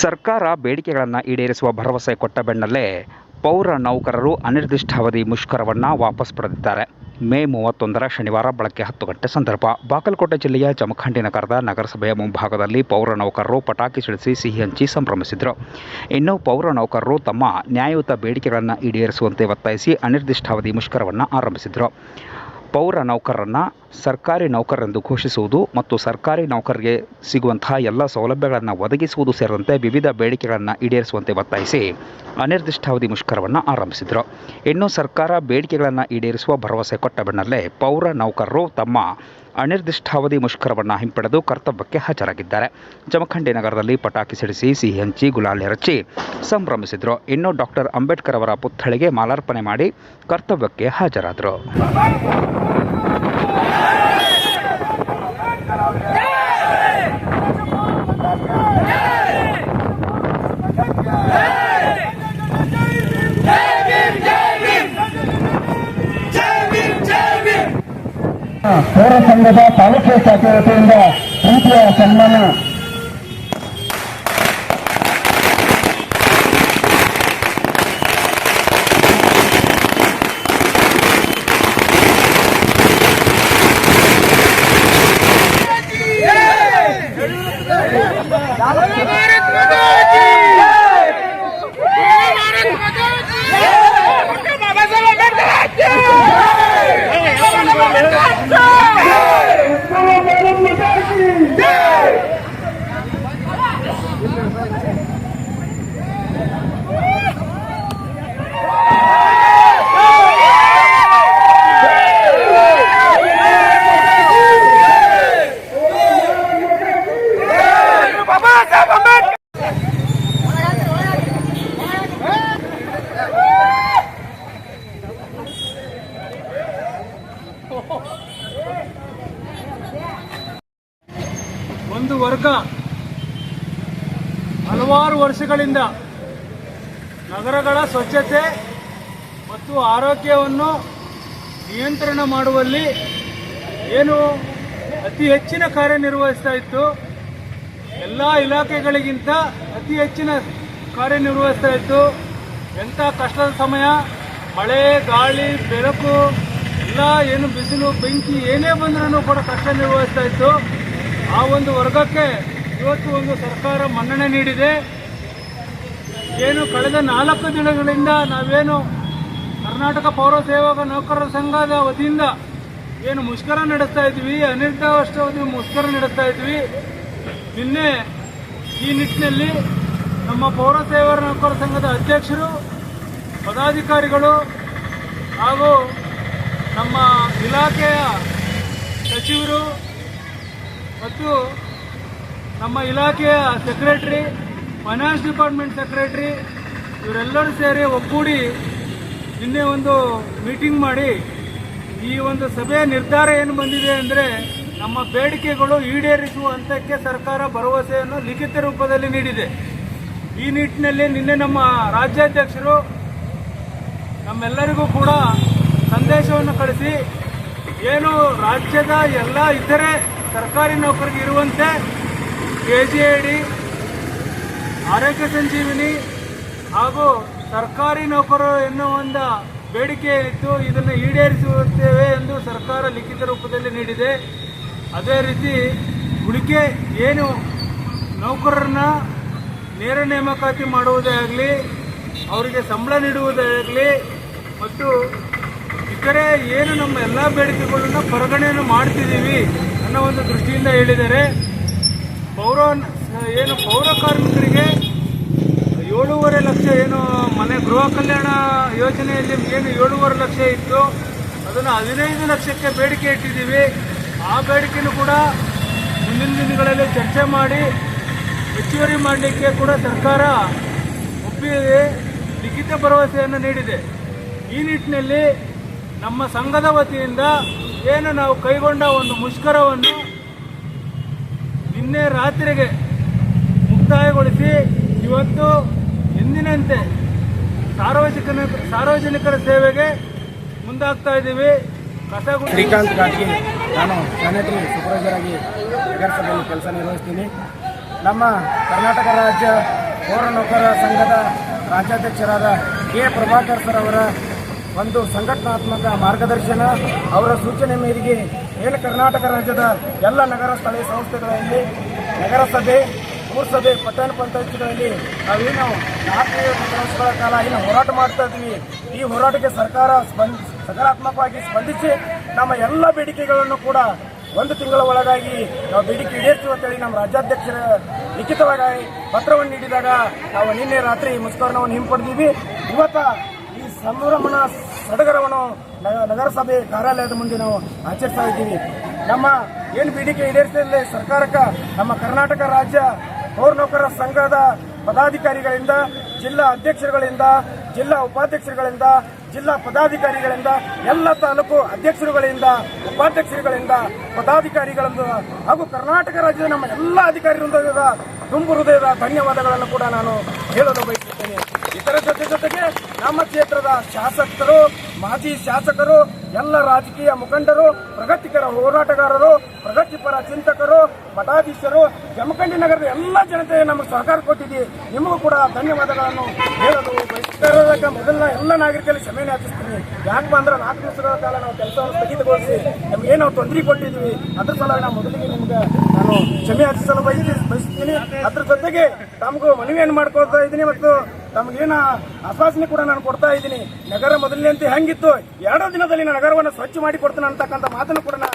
ಸರ್ಕಾರ ಬೇಡಿಕೆಗಳನ್ನು ಈಡೇರಿಸುವ ಭರವಸೆ ಕೊಟ್ಟ ಬೆನ್ನಲ್ಲೇ ಪೌರ ನೌಕರರು ಅನಿರ್ದಿಷ್ಟಾವಧಿ ಮುಷ್ಕರವನ್ನು ವಾಪಸ್ ಪಡೆದಿದ್ದಾರೆ. ಮೇ ಮೂವತ್ತೊಂದರ ಶನಿವಾರ ಬೆಳಗ್ಗೆ ಹತ್ತು ಗಂಟೆ ಸಂದರ್ಭ. ಬಾಗಲಕೋಟೆ ಜಿಲ್ಲೆಯ ಜಮಖಂಡಿ ನಗರದ ನಗರಸಭೆಯ ಮುಂಭಾಗದಲ್ಲಿ ಪೌರ ನೌಕರರು ಪಟಾಕಿ ಸಿಡಿಸಿ ಸಿಹಿ ಹಂಚಿ ಸಂಭ್ರಮಿಸಿದರು. ಇನ್ನು ಪೌರ ನೌಕರರು ತಮ್ಮ ನ್ಯಾಯಯುತ ಬೇಡಿಕೆಗಳನ್ನು ಈಡೇರಿಸುವಂತೆ ಒತ್ತಾಯಿಸಿ ಅನಿರ್ದಿಷ್ಟಾವಧಿ ಮುಷ್ಕರವನ್ನು ಆರಂಭಿಸಿದರು. ಪೌರ ನೌಕರರನ್ನು ಸರ್ಕಾರಿ ನೌಕರರೆಂದು ಘೋಷಿಸುವುದು ಮತ್ತು ಸರ್ಕಾರಿ ನೌಕರರಿಗೆ ಸಿಗುವಂತಹ ಎಲ್ಲ ಸೌಲಭ್ಯಗಳನ್ನು ಒದಗಿಸುವುದು ಸೇರಿದಂತೆ ವಿವಿಧ ಬೇಡಿಕೆಗಳನ್ನು ಈಡೇರಿಸುವಂತೆ ಒತ್ತಾಯಿಸಿ ಅನಿರ್ದಿಷ್ಟಾವಧಿ ಮುಷ್ಕರವನ್ನು ಆರಂಭಿಸಿದರು. ಇನ್ನು ಸರ್ಕಾರ ಬೇಡಿಕೆಗಳನ್ನು ಈಡೇರಿಸುವ ಭರವಸೆ ಕೊಟ್ಟ ಬೆನ್ನಲ್ಲೇ ಪೌರ ನೌಕರರು ತಮ್ಮ ಅನಿರ್ದಿಷ್ಟಾವಧಿ ಮುಷ್ಕರವನ್ನು ಹಿಂಪಡೆದು ಕರ್ತವ್ಯಕ್ಕೆ ಹಾಜರಾಗಿದ್ದಾರೆ. ಜಮಖಂಡಿ ನಗರದಲ್ಲಿ ಪಟಾಕಿ ಸಿಡಿಸಿ ಸಿಹಿ ಹಂಚಿ, ಗುಲಾಲ್ ಎರಚಿ ಸಂಭ್ರಮಿಸಿದರು. ಇನ್ನು ಡಾಕ್ಟರ್ ಅಂಬೇಡ್ಕರ್ ಅವರ ಪುತ್ಥಳಿಗೆ ಮಾಲಾರ್ಪಣೆ ಮಾಡಿ ಕರ್ತವ್ಯಕ್ಕೆ ಹಾಜರಾದರು. ಪೌರ ಸಂಘದ ತಾಲೂಕು ಶಾಖೆ ವತಿಯಿಂದ ಪ್ರೀತಿಯ ಸನ್ಮಾನ Dá ಒಂದು ವರ್ಗ ಹಲವಾರು ವರ್ಷಗಳಿಂದ ನಗರಗಳ ಸ್ವಚ್ಛತೆ ಮತ್ತು ಆರೋಗ್ಯವನ್ನು ನಿಯಂತ್ರಣ ಮಾಡುವಲ್ಲಿ ಏನು ಅತಿ ಹೆಚ್ಚಿನ ಕಾರ್ಯನಿರ್ವಹಿಸ್ತಾ ಇತ್ತು, ಎಲ್ಲ ಇಲಾಖೆಗಳಿಗಿಂತ ಅತಿ ಹೆಚ್ಚಿನ ಕಾರ್ಯನಿರ್ವಹಿಸ್ತಾ ಇತ್ತು. ಎಂಥ ಕಷ್ಟದ ಸಮಯ, ಮಳೆ, ಗಾಳಿ, ಬೆಳಕು, ಎಲ್ಲ ಏನು ಬಿಸಿಲು, ಬೆಂಕಿ ಏನೇ ಬಂದ್ರೂ ಕೂಡ ಕಷ್ಟ ನಿರ್ವಹಿಸ್ತಾ ಇತ್ತು. ಆ ಒಂದು ವರ್ಗಕ್ಕೆ ಇವತ್ತು ಒಂದು ಸರ್ಕಾರ ಮನ್ನಣೆ ನೀಡಿದೆ. ಏನು ಕಳೆದ ನಾಲ್ಕು ದಿನಗಳಿಂದ ನಾವೇನು ಕರ್ನಾಟಕ ಪೌರ ಸೇವಕ ನೌಕರರ ಸಂಘದ ವತಿಯಿಂದ ಏನು ಮುಷ್ಕರ ನಡೆಸ್ತಾ ಇದ್ವಿ ಅನಿರ್ದಿಷ್ಟಾವಧಿ ಮುಷ್ಕರ ನಡೆಸ್ತಾ ಇದ್ವಿ. ನಿನ್ನೆ ಈ ನಿಟ್ಟಿನಲ್ಲಿ ನಮ್ಮ ಪೌರ ಸೇವರ ನೌಕರ ಸಂಘದ ಅಧ್ಯಕ್ಷರು, ಪದಾಧಿಕಾರಿಗಳು ಹಾಗೂ ನಮ್ಮ ಇಲಾಖೆಯ ಸಚಿವರು ಮತ್ತು ನಮ್ಮ ಇಲಾಖೆಯ ಸೆಕ್ರೆಟ್ರಿ ಫೈನಾನ್ಸ್ ಡಿಪಾರ್ಟ್ಮೆಂಟ್ ಸೆಕ್ರೆಟ್ರಿ ಇವರೆಲ್ಲರೂ ಸೇರಿ ಒಗ್ಗೂಡಿ ನಿನ್ನೆ ಒಂದು ಮೀಟಿಂಗ್ ಮಾಡಿ ಈ ಒಂದು ಸಭೆಯ ನಿರ್ಧಾರ ಏನು ಬಂದಿದೆ ಅಂದರೆ ನಮ್ಮ ಬೇಡಿಕೆಗಳು ಈಡೇರಿಸುವ ಹಂತಕ್ಕೆ ಸರ್ಕಾರ ಭರವಸೆಯನ್ನು ಲಿಖಿತ ರೂಪದಲ್ಲಿ ನೀಡಿದೆ. ಈ ನಿಟ್ಟಿನಲ್ಲಿ ನಿನ್ನೆ ನಮ್ಮ ರಾಜ್ಯಾಧ್ಯಕ್ಷರು ನಮ್ಮೆಲ್ಲರಿಗೂ ಕೂಡ ಸಂದೇಶವನ್ನು ಕಳಿಸಿ, ಏನು ರಾಜ್ಯದ ಎಲ್ಲ ಇತರೆ ಸರ್ಕಾರಿ ನೌಕರಿಗೆ ಇರುವಂತೆ ಕೆ ಜಿ ಐ ಡಿ ಆರೋಗ್ಯ ಸಂಜೀವಿನಿ ಹಾಗೂ ಸರ್ಕಾರಿ ನೌಕರರು ಎನ್ನುವ ಒಂದು ಬೇಡಿಕೆ ಇತ್ತು ಇದನ್ನು ಈಡೇರಿಸುತ್ತೇವೆ ಎಂದು ಸರ್ಕಾರ ಲಿಖಿತ ರೂಪದಲ್ಲಿ ನೀಡಿದೆ. ಅದೇ ರೀತಿ ಉಳಿಕೆ ಏನು ನೌಕರರನ್ನ ನೇರ ನೇಮಕಾತಿ ಮಾಡುವುದೇ ಆಗಲಿ, ಅವರಿಗೆ ಸಂಬಳ ನೀಡುವುದೇ ಆಗಲಿ, ಮತ್ತು ಇತರೆ ಏನು ನಮ್ಮ ಎಲ್ಲ ಬೇಡಿಕೆಗಳನ್ನು ಪರಿಗಣನೆ ಮಾಡ್ತಿದ್ದೀವಿ. ಅನ್ನೋ ಒಂದು ದೃಷ್ಟಿಯಿಂದ ಹೇಳಿದ್ದಾರೆ ಪೌರ ಏನು ಪೌರ ಕಾರ್ಮಿಕರಿಗೆ ಏಳೂವರೆ ಲಕ್ಷ ಏನು ಮನೆ ಗೃಹ ಕಲ್ಯಾಣ ಯೋಜನೆಯಲ್ಲಿ ಏನು ಏಳೂವರೆ ಲಕ್ಷ ಇತ್ತು, ಅದನ್ನು ಹದಿನೈದು ಲಕ್ಷಕ್ಕೆ ಬೇಡಿಕೆ ಇಟ್ಟಿದ್ದೀವಿ. ಆ ಬೇಡಿಕೆನೂ ಕೂಡ ಮುಂದಿನ ದಿನಗಳಲ್ಲಿ ಚರ್ಚೆ ಮಾಡಿ, ಹೆಚ್ಚುವರಿ ಮಾಡಲಿಕ್ಕೆ ಕೂಡ ಸರ್ಕಾರ ಒಪ್ಪಿದೆ, ಲಿಖಿತ ಭರವಸೆಯನ್ನು ನೀಡಿದೆ. ಈ ನಿಟ್ಟಿನಲ್ಲಿ ನಮ್ಮ ಸಂಘದ ವತಿಯಿಂದ ಏನು ನಾವು ಕೈಗೊಂಡ ಒಂದು ಮುಷ್ಕರವನ್ನು ನಿನ್ನೆ ರಾತ್ರಿಗೆ ಮುಕ್ತಾಯಗೊಳಿಸಿ ಇವತ್ತು ಎಂದಿನಂತೆ ಸಾರ್ವಜನಿಕ ಸಾರ್ವಜನಿಕರ ಸೇವೆಗೆ ಮುಂದಾಗ್ತಾ ಇದ್ದೀವಿ. ಶ್ರೀಕಾಂತ್ ಘಾಟ್ಗೆ ನಾನು ಸ್ಯಾನಿಟರಿ ಸೂಪರ್ವೈಸರ್ ಆಗಿ ನಗರಸಭೆಯಲ್ಲಿ ಕೆಲಸ ನಿರ್ವಹಿಸ್ತೀನಿ. ನಮ್ಮ ಕರ್ನಾಟಕ ರಾಜ್ಯ ಪೌರ ನೌಕರರ ಸಂಘದ ರಾಜ್ಯಾಧ್ಯಕ್ಷರಾದ ಕೆ. ಪ್ರಭಾಕರ್ ಸರ್ ಅವರ ಒಂದು ಸಂಘಟನಾತ್ಮಕ ಮಾರ್ಗದರ್ಶನ, ಅವರ ಸೂಚನೆ ಮೇರೆಗೆ ಏನು ಕರ್ನಾಟಕ ರಾಜ್ಯದ ಎಲ್ಲ ನಗರ ಸ್ಥಳೀಯ ಸಂಸ್ಥೆಗಳಲ್ಲಿ, ನಗರಸಭೆ, ಪುರಸಭೆ, ಪಟ್ಟಣ ಪಂಚಾಯತ್ಗಳಲ್ಲಿ ನಾವೇನು ನಾಲ್ಕೈದು ವರ್ಷಗಳ ಕಾಲ ಏನು ಹೋರಾಟ ಮಾಡ್ತಾ ಇದ್ವಿ ಈ ಹೋರಾಟಕ್ಕೆ ಸರ್ಕಾರ ಸ್ಪಂದ, ಸಕಾರಾತ್ಮಕವಾಗಿ ಸ್ಪಂದಿಸಿ ನಮ್ಮ ಎಲ್ಲ ಬೇಡಿಕೆಗಳನ್ನು ಕೂಡ ಒಂದು ತಿಂಗಳ ಒಳಗಾಗಿ ನಾವು ಬೇಡಿಕೆ ಈಡೇರಿಸುವ ಅಂತೇಳಿ ನಮ್ಮ ರಾಜ್ಯಾಧ್ಯಕ್ಷರ ಲಿಖಿತವಾಗಿ ಪತ್ರವನ್ನು ನೀಡಿದಾಗ ನಾವು ನಿನ್ನೆ ರಾತ್ರಿ ಮುಸ್ಕರಣವನ್ನು ಹಿಂಪಡೆದಿವಿ ಇವತ್ತ ಸಂಭ್ರಮಣ ಸಡಗರವನ್ನು ನಗರಸಭೆ ಕಾರ್ಯಾಲಯದ ಮುಂದೆ ನಾವು ಆಚರಿಸ್ತಾ ಇದ್ದೀವಿ. ನಮ್ಮ ಏನು ಬೇಡಿಕೆ ಈಡೇರಿಸಿದಲ್ಲಿ ಸರ್ಕಾರಕ್ಕೆ, ನಮ್ಮ ಕರ್ನಾಟಕ ರಾಜ್ಯ ಪೌರ ನೌಕರರ ಸಂಘದ ಪದಾಧಿಕಾರಿಗಳಿಂದ, ಜಿಲ್ಲಾ ಅಧ್ಯಕ್ಷರುಗಳಿಂದ, ಜಿಲ್ಲಾ ಉಪಾಧ್ಯಕ್ಷರುಗಳಿಂದ, ಜಿಲ್ಲಾ ಪದಾಧಿಕಾರಿಗಳಿಂದ, ಎಲ್ಲ ತಾಲೂಕು ಅಧ್ಯಕ್ಷರುಗಳಿಂದ, ಉಪಾಧ್ಯಕ್ಷರುಗಳಿಂದ, ಪದಾಧಿಕಾರಿಗಳಿಂದ ಹಾಗೂ ಕರ್ನಾಟಕ ರಾಜ್ಯದ ನಮ್ಮ ಎಲ್ಲ ಅಧಿಕಾರಿಗಳಿಂದ ತುಂಬು ಹೃದಯದ ಧನ್ಯವಾದಗಳನ್ನು ಕೂಡ ನಾನು ಹೇಳಲು ಬಯಸುತ್ತೇನೆ ಇದರ ಜೊತೆ ಜೊತೆಗೆ ನಮ್ಮ ಕ್ಷೇತ್ರದ ಶಾಸಕರು, ಮಾಜಿ ಶಾಸಕರು, ಎಲ್ಲ ರಾಜಕೀಯ ಮುಖಂಡರು, ಪ್ರಗತಿಕರ ಹೋರಾಟಗಾರರು, ಪ್ರಗತಿಪರ ಚಿಂತಕರು ಮಠಾಧೀಶರು ಜಮಖಂಡಿ ನಗರದ ಎಲ್ಲ ಜನತೆ ನಮಗೆ ಸಹಕಾರ ಕೊಟ್ಟಿದ್ದೀವಿ ನಿಮಗೂ ಕೂಡ ಧನ್ಯವಾದಗಳನ್ನು ಹೇಳಲು ಬಯಸ್ತಾ ಮೊದಲ ಎಲ್ಲ ನಾಗರಿಕರಲ್ಲಿ ಕ್ಷಮೆ ಯಾಚಿಸ್ತೀನಿ. ಯಾಕಪ್ಪ ಅಂದ್ರೆ ನಾಲ್ಕು ದಿವಸಗಳ ಕಾಲ ನಾವು ಕೆಲಸವನ್ನು ಸ್ಥಗಿತಗೊಳಿಸಿ ನಮ್ಗೆ ನಾವು ತೊಂದರೆ ಕೊಟ್ಟಿದ್ದೀವಿ. ಅದ್ರ ಸಲುವಾಗಿ ನಾವು ಮೊದಲಿಗೆ ನಿಮ್ಗೆ ನಾನು ಕ್ಷಮೆ ಯಾಚಿಸಲು ಬಯಸಿ ಬಯಸ್ತೀನಿ. ಅದ್ರ ಜೊತೆಗೆ ತಮಗೂ ಮನವಿಯನ್ನು ಮಾಡ್ಕೊಳ್ತಾ ಇದ್ದೀನಿ ಮತ್ತು ತಮಗೇನ ಆಶ್ವಾಸನೆ ಕೂಡ ನಾನು ಕೊಡ್ತಾ ಇದ್ದೀನಿ. ನಗರ ಮೊದಲಿನಂತೆ ಹೆಂಗಿತ್ತು? ಎರಡು ದಿನದಲ್ಲಿ ನಾನು ನಗರವನ್ನು ಸ್ವಚ್ಛ ಮಾಡಿ ಕೊಡ್ತೇನೆ ಅಂತಕ್ಕಂಥ ಮಾತನ್ನು ಕೂಡ ನಾನು